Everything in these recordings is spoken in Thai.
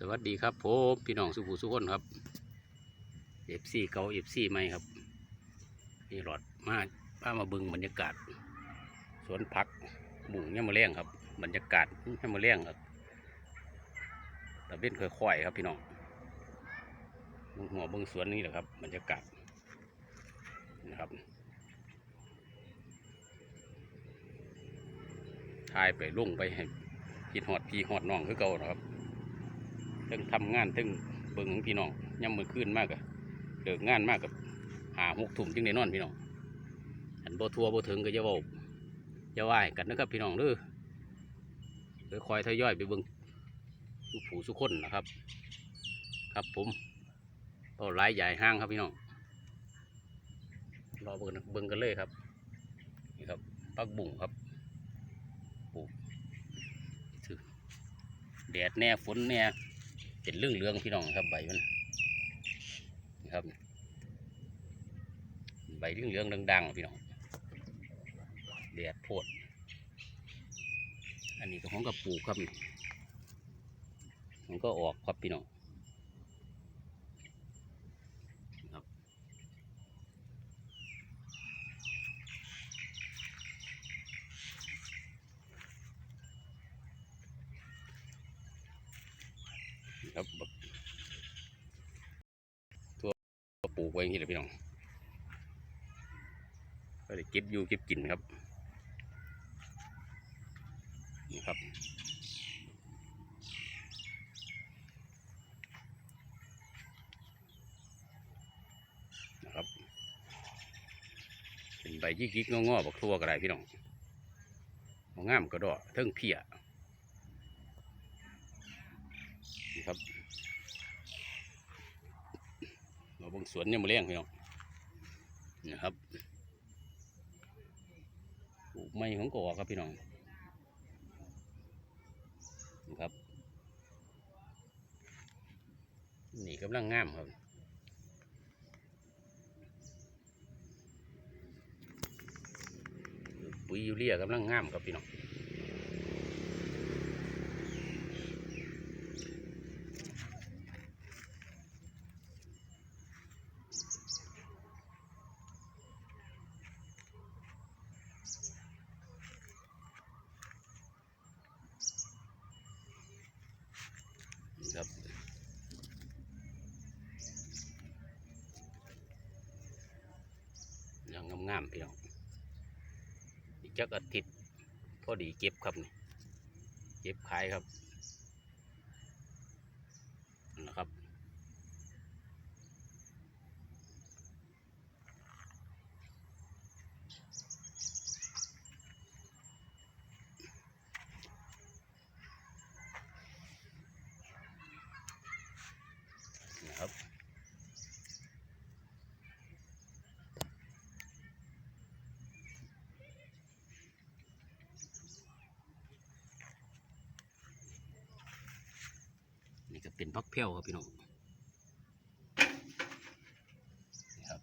สวัสดีครับผมพี่น้องสุภูสุคนครับเอฟซีเก่าเอฟซีใหม่ครับนี่หลอดมาพามาบึงบรรยากาศ สวนพักบุ่งย่ามะเลี้ยงครับ บรรยากาศย่ามะเลี้ยงครับตะเว้นค่อยๆครับพี่น้องบงหัวเบิ้งสวนนี่แหละครับ บรรยากาศนะครับถ่ายไปลงไปให้คิดหอดพี่หอดน้องคือเก่านะครับ ทั้งทำงานทั้งเบิ่งของพี่น้องย่ำมือขึ้นมากกับเลิกงานมากกับหาหกถุ่มจึงได้นอนพี่น้องอันโบทัวโบถึงก็จะเว้าจะไหวกันนะครับพี่น้องเด้อเดี๋ยวคอยทยอยไปเบิ่งสุผูสุคนนะครับ ครับผมต่อหลายใหญ่ห้างครับพี่น้องรอเบิ่งเบิ่งกันเลยครับนี่ครับปักบุ่งครับปลูกแดดแน่ฝนแน่ เป็นเรื่องเรื่องพี่น้องครับใบมันครับ ใบเรื่องเรื่องดังๆพี่น้องแดดโพด อันนี้ก็ของกระปูครับนี่มันก็ออกครับพี่น้องครับนี่ครับบักทั่วปลูกไว้ อย่างนี้แหละพี่น้องก็ได้เก็บอยู่เก็บกินครับนี่ครับนะครับเป็นใบยี่กิกงอๆบักทั่วก็ได้พี่น้องบ่งามก็ดอเทิงเพียนี่ครับ มางสวนเนี่ยมาเลี้ยงพี่น้องนะครับปลูกไม้ของกอครับพี่น้องนะครับ นี่กำลังงามครับปุ๋ยยูเรียกำลังงามครับพี่น้อง งงามๆพี่น้องอีกจักอาทิตย์พอดีเก็บครับนี่เก็บขายครับนะครับ เป็นพักเพี้ยวครับพี่น้องนี่ครับ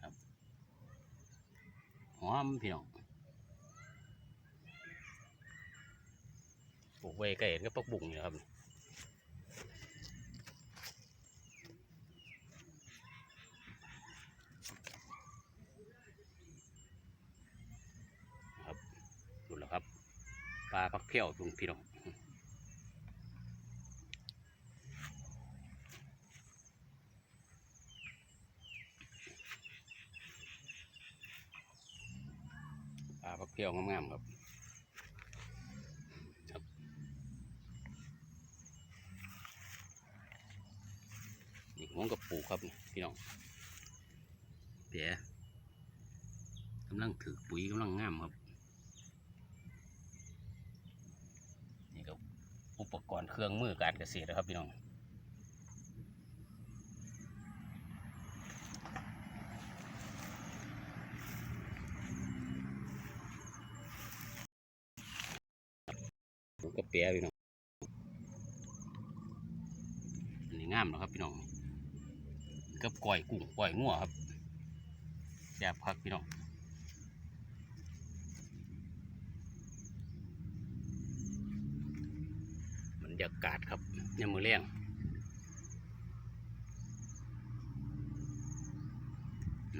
ครับหอมพี่น้องปลูกไว้ใกล้กันกับปักบุ่งนี่ครับครับดูแล้วครับปลาพักเพี้ยวตรงพี่น้อง พักเพี้ยวงามๆครับครับ นี่ผมกับปลูกครับพี่น้องเปียกำลังถือปุ๋ยกำลังงามครับ นี่ก็อุปกรณ์เครื่องมือการเกษตรนะครับพี่น้องผมก็เปียพี่น้อง อันนี้งามนะครับพี่น้องกับก่อยกุ้งก่อยงัวครับแซ่บคักพี่น้องยากาศครับยามมือแรง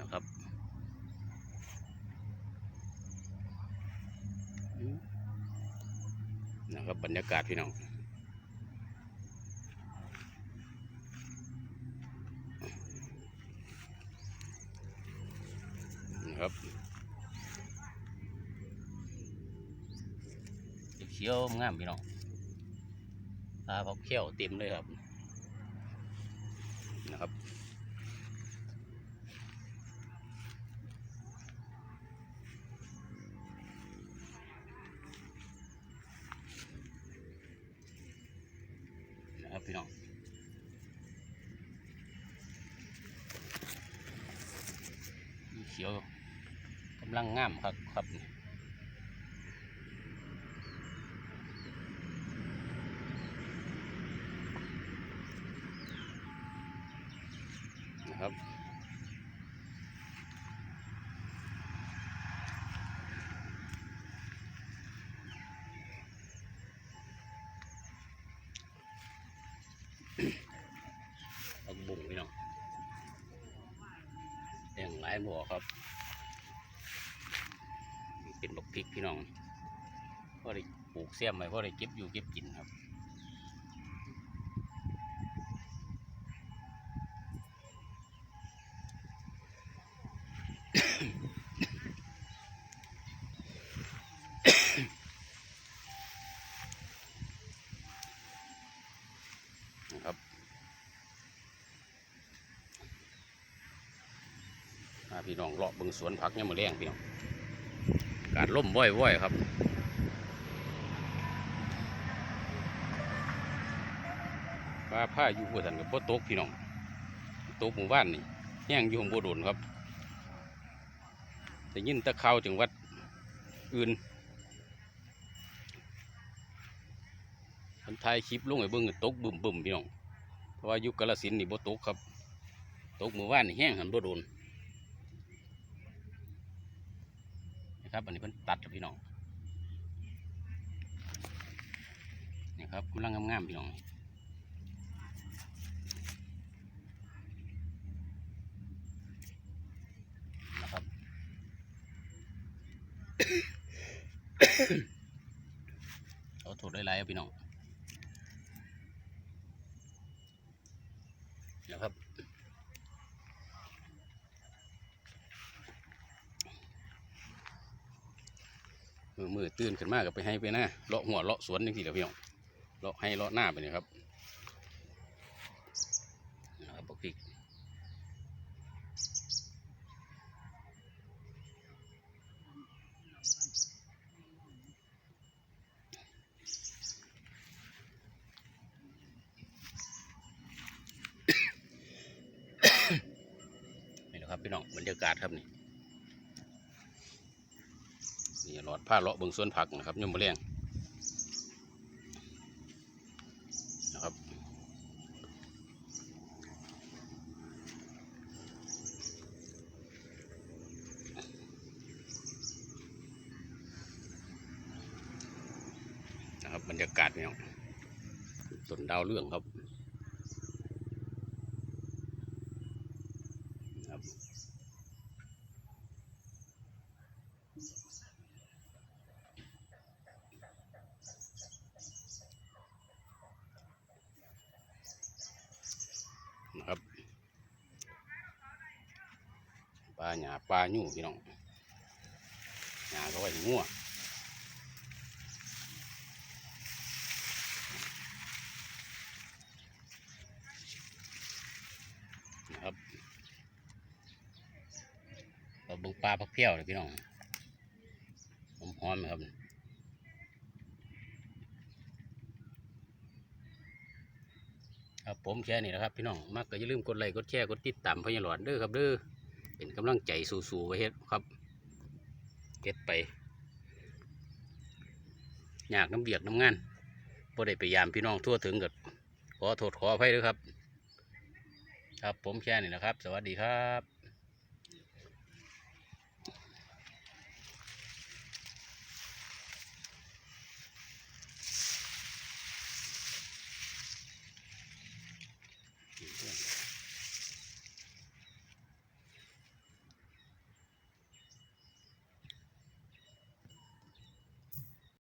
นะครับนะครับบรรยากาศพี่น้องนะครับ เขียวงามพี่น้องตาเขาเขียวเต็มเลยครับ นะครับนะครับพี่น้องเขียวกำลังงามครับครับนี่นะ ครับผักบุ้งพี่น้องแดงหลายบ่อครับเป็นบักพริกพี่น้องก็ได้ปลูกเสียมไว้ก็ได้เก็บอยู่เก็บกินครับ พี่น้องเลาะบิ่งสวนผักเนี่ยามมาแรงพี่น้องกาศล่มว่อยๆครับฟ้าผ้าอยู่หัวสันกับพ่ตกพี่น้องโต๊กหมู่บ้านนี่แห้งอยู่ของบัวโดนครับแต่ยินตะเข่าวจังหวัดอื่นคนไทยคลิปลงไอ้เบิ่งก็ตกบึมบึมพี่น้อง เพราะว่ายุคกาลสินนี่บ่ตกครับ ตกหมู่บ้านนี่แห้งหันบ่โดนนะ ครับ อันนี้เพิ่นตัดครับพี่น้องนี่ครับกำลังงามๆพี่น้องนะครับเอาโถดได้ไรครับพี่น้อง นะครับมือมือ ตื่นขึ้นมากกับไปให้ไปหน้าเลาะหัวเลาะสวนนี่สิเดี๋ยวพี่น้องเลาะให้เลาะหน้าไปนี่ครับนะครับบกพริกนี่นะครับพี่น้องบรรยากาศครับนี่ นี่หลอดผ้าเลาะเบิ่งสวนผักนะครับยมมะเรียงนะครับนะครับบรรยากาศเนี่ยต้นดาวเรื่องครับ นะครับ ปลาหยาปลาหนูพี่น้องหาก็ไว้งัวนะครับเราบิ่งปลาพักเพี้ยวเลยพี่น้องหอมหอมนะครับครับผมแค่นี้นะครับพี่น้องมักก็อย่าลืมกดไลค์กดแชร์กดติดตามพญาหลอดเด้อครับเด้อ เป็นกำลังใจสู้ๆไว้เฮ็ดครับเฮ็ดไปยากน้ำเบียกน้ำงานพอได้ไปยามพี่น้องทั่วถึงกับขอโทษขออภัยด้วยครับ ครับผมแค่นี้นะครับ สวัสดีครับ